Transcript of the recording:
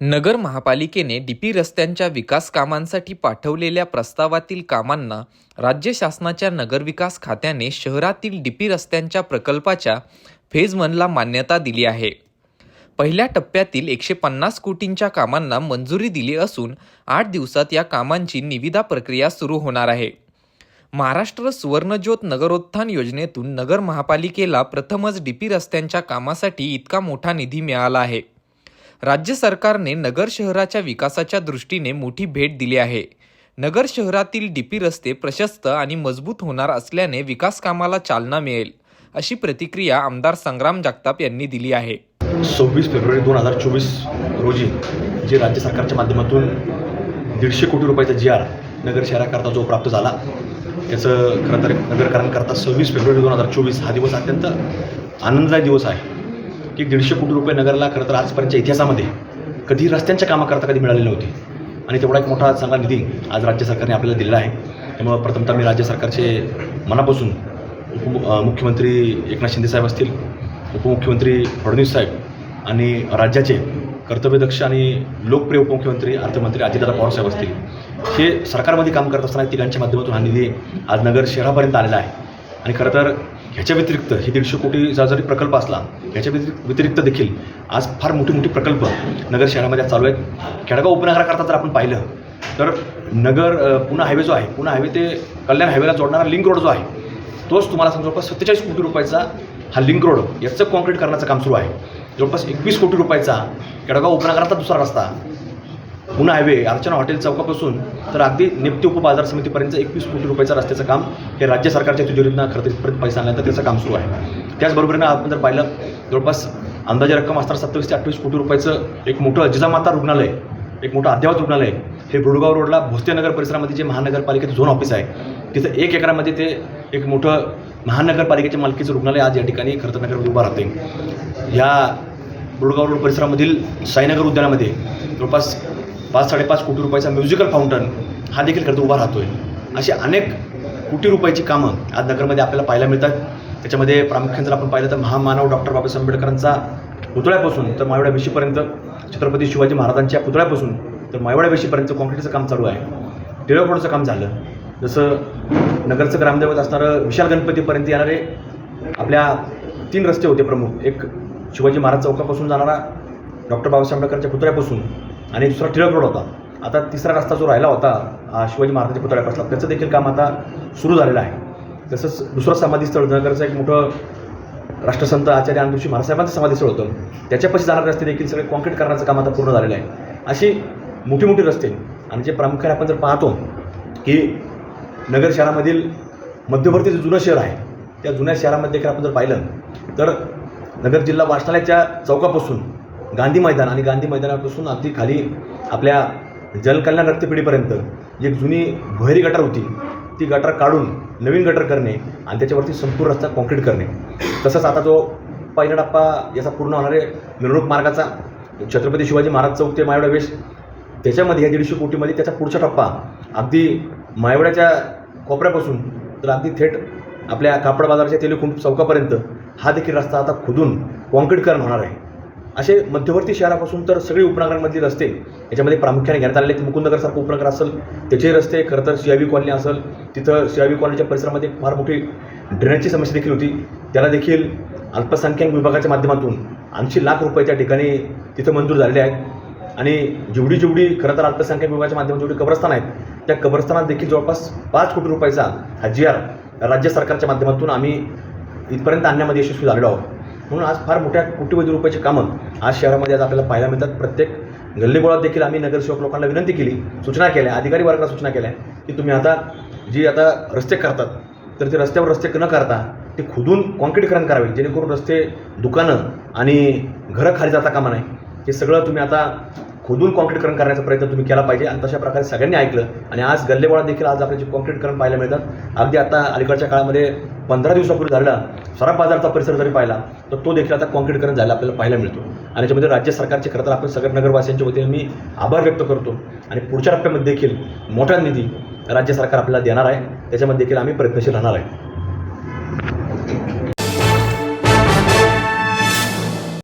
नगर महापालिकेने डीपी रस्त्यांच्या विकास कामांसाठी पाठवलेल्या प्रस्तावातील कामांना राज्य शासनाच्या नगरविकास खात्याने शहरातील डीपी रस्त्यांच्या प्रकल्पाच्या फेज वनला मान्यता दिली आहे. पहिल्या टप्प्यातील एकशे पन्नास कोटींच्या कामांना मंजुरी दिली असून आठ दिवसात या कामांची निविदा प्रक्रिया सुरू होणार आहे. महाराष्ट्र सुवर्णज्योत नगरोत्थान योजनेतून नगर महापालिकेला प्रथमच डीपी रस्त्यांच्या कामासाठी इतका मोठा निधी मिळाला आहे. राज्य सरकारने नगर शहराच्या विकासाच्या दृष्टीने मोठी भेट दिली आहे. नगर शहरातील डीपी रस्ते प्रशस्त आणि मजबूत होणार असल्याने विकास कामाला चालना मिळेल अशी प्रतिक्रिया आमदार संग्राम जगताप यांनी दिली आहे. सव्वीस फेब्रुवारी दोन हजार चोवीस रोजी जे राज्य सरकारच्या माध्यमातून दीडशे कोटी रुपयाचा जी आर नगर शहराकरता जो प्राप्त झाला त्याचं खरं तर नगरकरांकरता सव्वीस फेब्रुवारी दोन हजार चोवीस हा दिवस अत्यंत आनंददायी दिवस आहे. की दीडशे कोटी रुपये नगरला खरं तर आजपर्यंतच्या इतिहासामध्ये कधी रस्त्यांच्या कामाकरता कधी मिळालेली नव्हती. आणि तेवढा एक मोठा चांगला निधी आज राज्य सरकारने आपल्याला दिलेला आहे. त्यामुळं प्रथमतः मी राज्य सरकारचे मनापासून उप मुख्यमंत्री एकनाथ शिंदेसाहेब असतील उपमुख्यमंत्री फडणवीस साहेब आणि राज्याचे कर्तव्यदक्ष आणि लोकप्रिय उपमुख्यमंत्री अर्थमंत्री अजितदादा पवारसाहेब असतील हे सरकारमध्ये काम करत असताना तिघांच्या माध्यमातून हा निधी आज नगर शहरापर्यंत आलेला आहे. आणि खरं तर ह्याच्या व्यतिरिक्त हे दीडशे कोटीचा जरी प्रकल्प असला ह्याच्या व्यतिरिक्त व्यतिरिक्त देखील आज फार मोठी मोठी प्रकल्प नगर शहरामध्ये चालू आहेत. खेडगाव उपनगराकरता जर आपण पाहिलं तर नगर पुन्हा पुणे हायवे जो आहे पुणे हायवे ते कल्याण हायवेला जोडणारा लिंक रोड जो आहे तोच तुम्हाला सांगतो जवळपास सत्तेचाळीस कोटी रुपयाचा हा लिंक रोड याचं कॉन्क्रीट करण्याचं काम सुरू आहे. जवळपास एकवीस कोटी रुपयाचा केडगाव उपनगराचा दुसरा रस्ता पुणे हायवे अर्चना हॉटेल चौकापासून तर अगदी निप्ती उपबाजार समितीपर्यंत एकवीस कोटी रुपयाचं रस्त्याचं काम हे राज्य सरकारच्या तिजोरीतनं खरेदीपर्यंत पैसा आणल्यानंतर त्याचं काम सुरू आहे. त्याचबरोबरीनं आपण जर पाहिलं जवळपास अंदाजे रक्कम असताना सत्तावीस ते अठ्ठावीस कोटी रुपयाचं एक मोठं जिजामाता रुग्णालय एक मोठं अद्ययावत रुग्णालय हे बुडगाव रोडला भोसलेनगर परिसरामध्ये जे महानगरपालिकेचं झोन ऑफिस आहे तिथं एक एकरामध्ये ते एक मोठं महानगरपालिकेच्या मालकीचं रुग्णालय आज या ठिकाणी खरं उभं राहते या बुडगाव रोड परिसरामधील साईनगर उद्यानामध्ये जवळपास पाच साडेपाच कोटी रुपयाचा म्युझिकल फाउंटन हा देखील करतो उभा उभा राहतोय. अशी अनेक कोटी रुपयाची कामं आज नगरमध्ये आपल्याला पाहायला मिळतात. त्याच्यामध्ये प्रामुख्याने जर आपण पाहिलं तर महामानव डॉक्टर बाबासाहेब आंबेडकरांचा पुतळ्यापासून तर मायवड्या वेशीपर्यंत छत्रपती शिवाजी महाराजांच्या पुतळ्यापासून तर मायवड्या वेशीपर्यंत कॉन्क्रीटचं काम चालू आहे. टिळक काम झालं. जसं नगरचं ग्रामदैवत असणारं विशाल गणपतीपर्यंत येणारे आपल्या तीन रस्ते होते प्रमुख. एक शिवाजी महाराज चौकापासून जाणारा डॉक्टर बाबासाहेब आंबेडकरच्या पुतळ्यापासून आणि दुसरा टिळक रोड होता. आता तिसरा रस्ता जो राहिला होता हा शिवाजी महाराजांच्या पुतळ्यापासून त्याचं देखील काम आता सुरू झालेलं आहे. तसंच दुसरं समाधीस्थळ नगरचं एक मोठं राष्ट्रसंत आचार्य ज्ञानदृष्टी महाराजसाहेबांचं समाधीस्थळ होतं. त्याच्यापाशी जाणारे रस्ते देखील सगळे कॉन्क्रीट करण्याचं काम आता पूर्ण झालेलं आहे. अशी मोठी मोठी रस्ते. आणि जे प्रामुख्याने आपण जर पाहतो की नगर शहरामधील मध्यवर्ती जे जुनं शहर आहे त्या जुन्या शहरामध्ये देखील आपण जर पाहिलं तर नगर जिल्हा वाचनालयाच्या चौकापासून गांधी मैदान आणि गांधी मैदानापासून अगदी खाली आपल्या जलकल्याण रक्तपेढीपर्यंत एक जुनी भुहेरी गटार होती ती गटार काढून नवीन गटर करणे आणि त्याच्यावरती संपूर्ण रस्ता कॉन्क्रीट करणे. तसंच आता जो पहिला टप्पा याचा पूर्ण होणारे मिरवणूक मार्गाचा छत्रपती शिवाजी महाराज चौक ते मायवडा वेश त्याच्यामध्ये या दीडशे कोटीमध्ये त्याचा पुढचा टप्पा अगदी मायवड्याच्या कोपऱ्यापासून तर अगदी थेट आपल्या कापड बाजाराच्या तेलुकुंड चौकापर्यंत हा देखील रस्ता आता खोदून कॉन्क्रीटकरण होणार आहे. असे मध्यवर्ती शहरापासून तर सगळी उपनगरांमधली रस्ते याच्यामध्ये प्रामुख्याने घेण्यात आलेले आहेत. मुकुंदनगरसारखं उपनगर असेल त्याचे रस्ते खरं तर सी कॉलनी असेल तिथं सी कॉलनीच्या परिसरामध्ये फार मोठी ड्रेनेजची समस्या देखील होती. त्याला देखील अल्पसंख्याक विभागाच्या माध्यमातून ऐंशी लाख रुपये त्या ठिकाणी तिथं मंजूर झालेले आहेत. आणि जेवढी जेवढी खरं तर अल्पसंख्याक विभागाच्या माध्यमातून जेवढी कब्रस्थान आहेत त्या कब्रस्थानात देखील जवळपास पाच कोटी रुपयाचा हा जी आर राज्य सरकारच्या माध्यमातून आम्ही इथपर्यंत आणण्यामध्ये यशस्वी झालेलो आहोत. म्हणून आज फार मोठ्या कोटीवधी रुपयाची कामं आज शहरामध्ये आज आपल्याला पाहायला मिळतात. प्रत्येक गल्लीबोळात देखील आम्ही नगरसेवक लोकांना विनंती केली सूचना केल्या अधिकारी वर्गाला सूचना केल्या की तुम्ही आता जी आता रस्ते करतात तर ते रस्त्यावर रस्ते न करता ते खुदून कॉन्क्रीटकरण करावे जेणेकरून रस्ते दुकानं आणि घरं खाली जाता कामा नाही हे सगळं तुम्ही आता खोदून कॉन्क्रीटकरण करण्याचा प्रयत्न तुम्ही केला पाहिजे आणि तशा प्रकारे सगळ्यांनी ऐकलं. आणि आज गल्लेबोळात देखील आज आपल्याचे कॉन्क्रीटकरण पाहायला मिळतात अगदी आता अलीकडच्या काळामध्ये पंधरा दिवसापूर्वी झालेला सराफ बाजारचा परिसर जरी पाहिला तर तो देखील आता कॉन्क्रीटकरण झाला आपल्याला पाहायला मिळतो. आणि याच्यामध्ये राज्य सरकारचे खरं तर आपण सगळ्या नगरवासियांच्या वतीने मी आभार व्यक्त करतो. आणि पुढच्या टप्प्यामध्ये देखील मोठा निधी राज्य सरकार आपल्याला देणार आहे. त्याच्यामध्ये देखील आम्ही प्रयत्नशील राहणार आहे.